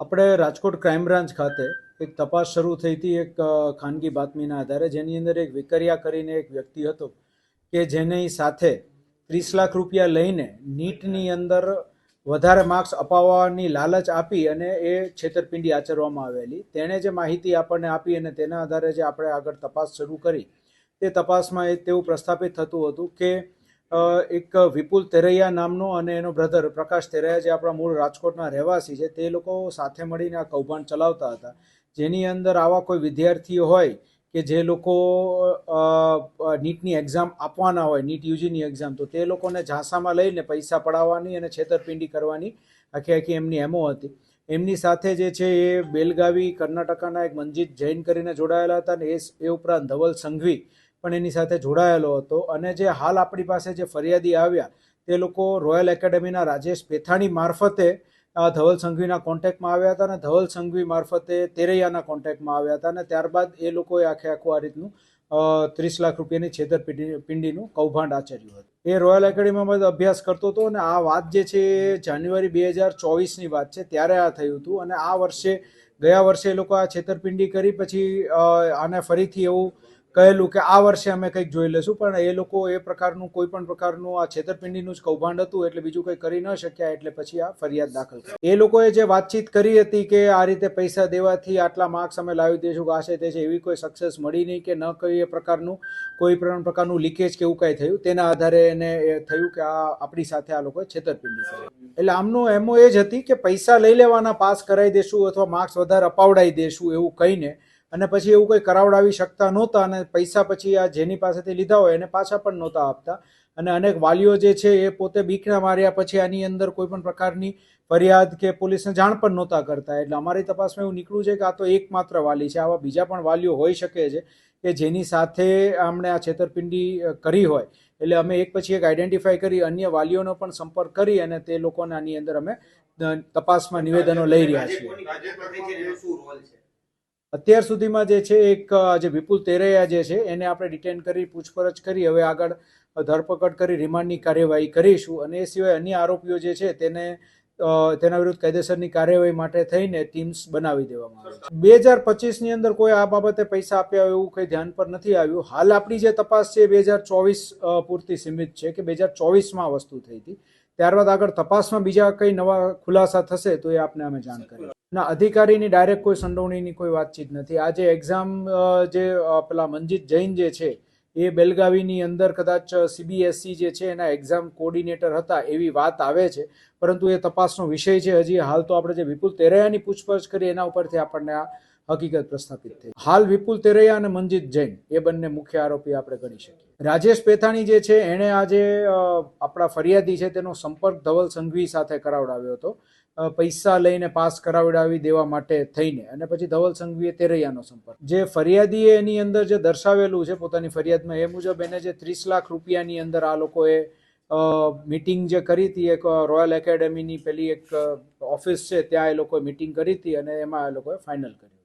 આપણે Rajkot crime branch ખાતે એક તપાસ શરૂ થઈ હતી એક ખાનગી બાતમીના આધારે, જેની અંદર એક વિકરિયા કરીને એક વ્યક્તિ હતો કે જેની સાથે ત્રીસ લાખ રૂપિયા લઈને નીટની અંદર વધારે માર્ક્સ અપાવવાની લાલચ આપી અને એ છેતરપિંડી આચરવામાં આવેલી. તેણે જે માહિતી આપણને આપી અને તેના આધારે જે આપણે આગળ તપાસ શરૂ કરી, તે તપાસમાં એ તેવું પ્રસ્થાપિત થતું હતું કે એક વિપુલ તેરૈયા નામનો અને એનો બ્રધર પ્રકાશ તેરૈયા જે આપણા મૂળ રાજકોટના રહેવાસી છે, તે લોકો સાથે મળીને આ કૌભાંડ ચલાવતા હતા. જેની અંદર આવા કોઈ વિદ્યાર્થીઓ હોય કે જે લોકો નીટની એક્ઝામ આપવાના હોય, નીટ યુજીની એક્ઝામ તો તે લોકોને ઝાંસામાં લઈને પૈસા પડાવવાની અને છેતરપિંડી કરવાની આખી આખી એમની એમો હતી. એમની સાથે જે છે એ બેલગાવી, કર્ણાટકાના એક મંજીત જૈન કરીને જોડાયેલા હતા અને એ ઉપરાંત ધવલ સંઘવી પણ એની સાથે જોડાયેલો હતો અને જે હાલ આપણી પાસે જે ફરિયાદી આવ્યા, તે લોકો રોયલ એકેડેમીના રાજેશ પેથાણી મારફતે ધવલ સંઘવીના કોન્ટેક્ટમાં આવ્યા હતા અને ધવલ સંઘવી મારફતે તેરૈયાના કોન્ટેક્ટમાં આવ્યા હતા અને ત્યારબાદ એ લોકોએ આખે આખું આ રીતનું ત્રીસ લાખ રૂપિયાની છેતરપિંડી પિંડીનું કૌભાંડ આચર્યું હતું. એ રોયલ એકેડેમીમાં અભ્યાસ કરતો હતો અને આ વાત જે છે એ જાન્યુઆરી બે હજાર ચોવીસની વાત છે, ત્યારે આ થયું હતું અને આ વર્ષે, ગયા વર્ષે એ લોકો આ છેતરપિંડી કરી, પછી આને ફરીથી એવું કહેલું કે આ વર્ષે અમે કંઈક જોઈ લઈશું, પણ એ લોકો એ પ્રકારનું, કોઈ પણ પ્રકારનું આ છેતરપિંડીનું જ કૌભાંડ હતું, એટલે બીજું કંઈ કરી ન શક્યા, એટલે પછી આ ફરિયાદ દાખલ કરી. એ લોકોએ જે વાતચીત કરી હતી કે આ રીતે પૈસા દેવાથી આટલા માર્ક્સ અમે લાવી દઈશું આ તે છે એવી કોઈ સક્સેસ મળી નહીં કે ન કઈ એ પ્રકારનું, કોઈ પણ પ્રકારનું લીકેજ કે એવું કાંઈ થયું, તેના આધારે એને એ થયું કે આ આપણી સાથે આ લોકોએ છેતરપિંડી કરી. એટલે આમનું એમો એ જ હતી કે પૈસા લઈ લેવાના, પાસ કરાવી દેશું અથવા માર્ક્સ વધારે અપાવડાવી દેશું એવું કહીને અને પછી એવું કંઈ કરાવડાવી શકતા નહોતા અને પૈસા પછી આ જેની પાસેથી લીધા હોય એને પાછા પણ નહોતા આપતા. અને અનેક વાલીઓ જે છે એ પોતે બીકણા માર્યા પછી આની અંદર કોઈ પણ પ્રકારની ફરિયાદ કે પોલીસને જાણ પણ નહોતા કરતા. એટલે અમારી તપાસમાં એવું નીકળ્યું છે કે આ તો એકમાત્ર વાલી છે. આવા બીજા પણ વાલીઓ હોઈ શકે છે કે જેની સાથે આમણે આ છેતરપિંડી કરી હોય. એટલે અમે એક પછી એક આઈડેન્ટિફાઈ કરી, અન્ય વાલીઓનો પણ સંપર્ક કરી અને તે લોકોને આની અંદર અમે તપાસમાં નિવેદનો લઈ રહ્યા છીએ. અત્યાર સુધીમાં જે છે એક જે વિપુલ તેરૈયા જે છે, એને આપણે ડિટેન કરી, પૂછપરછ કરી, હવે આગળ ધરપકડ કરી, રિમાન્ડની કાર્યવાહી કરીશું. અને એ સિવાય અન્ય આરોપીઓ જે છે, તેને તેના વિરુદ્ધ કાયદેસરની કાર્યવાહી માટે થઈને ટીમ્સ બનાવી દેવામાં આવે બે હજાર પચીસની અંદર કોઈ આ બાબતે પૈસા આપ્યા એવું કંઈ ધ્યાન પર નથી આવ્યું. હાલ આપણી જે તપાસ છે, બે હજાર ચોવીસ પૂરતી સીમિત છે કે બે હજાર ચોવીસમાં વસ્તુ થઈ હતી. ત્યારબાદ આગળ તપાસમાં બીજા કંઈ નવા ખુલાસા થશે તો એ આપને અમે જાણ કરીશું ના, અધિકારીની ડાયરેક્ટ કોઈ સંડોવણીની કોઈ વાતચીત નથી. આ જે એક્ઝામ જે પેલા મંજીત જૈન જે છે, એ બેલગાવીની અંદર કદાચ સીબીએસઈ જે છે, એના એક્ઝામ કોર્ડિનેટર હતા એવી વાત આવે છે. પરંતુ એ તપાસનો વિષય છે. હજી હાલ તો આપણે જે વિપુલ તેરૈયાની પૂછપરછ કરી, એના ઉપરથી આપણને આ હકીકત પ્રસ્થાપિત થઈ. હાલ વિપુલ તેરૈયા અને મંજીત જૈન, એ બંને મુખ્ય આરોપી આપણે ગણી શકીએ. રાજેશ પેથાણી જે છે, એણે આજે આપણા ફરિયાદી છે, તેનો સંપર્ક ધવલ સંઘવી સાથે કરાવડાવ્યો હતો. પૈસા લઈને પાસ કરાવડાવી દેવા માટે થઈને અને પછી ધવલ સંઘવીએ તેરૈયાનો સંપર્ક. જે ફરિયાદીએ એની અંદર જે દર્શાવેલું છે, પોતાની ફરિયાદમાં એ મુજબ એને જે ત્રીસ લાખ રૂપિયાની અંદર આ લોકોએ મિટિંગ જે કરી હતી, એક રોયલ એકેડેમીની પેલી એક ઓફિસ છે, ત્યાં એ લોકોએ મિટિંગ કરી હતી અને એમાં એ લોકોએ ફાઇનલ કર્યું.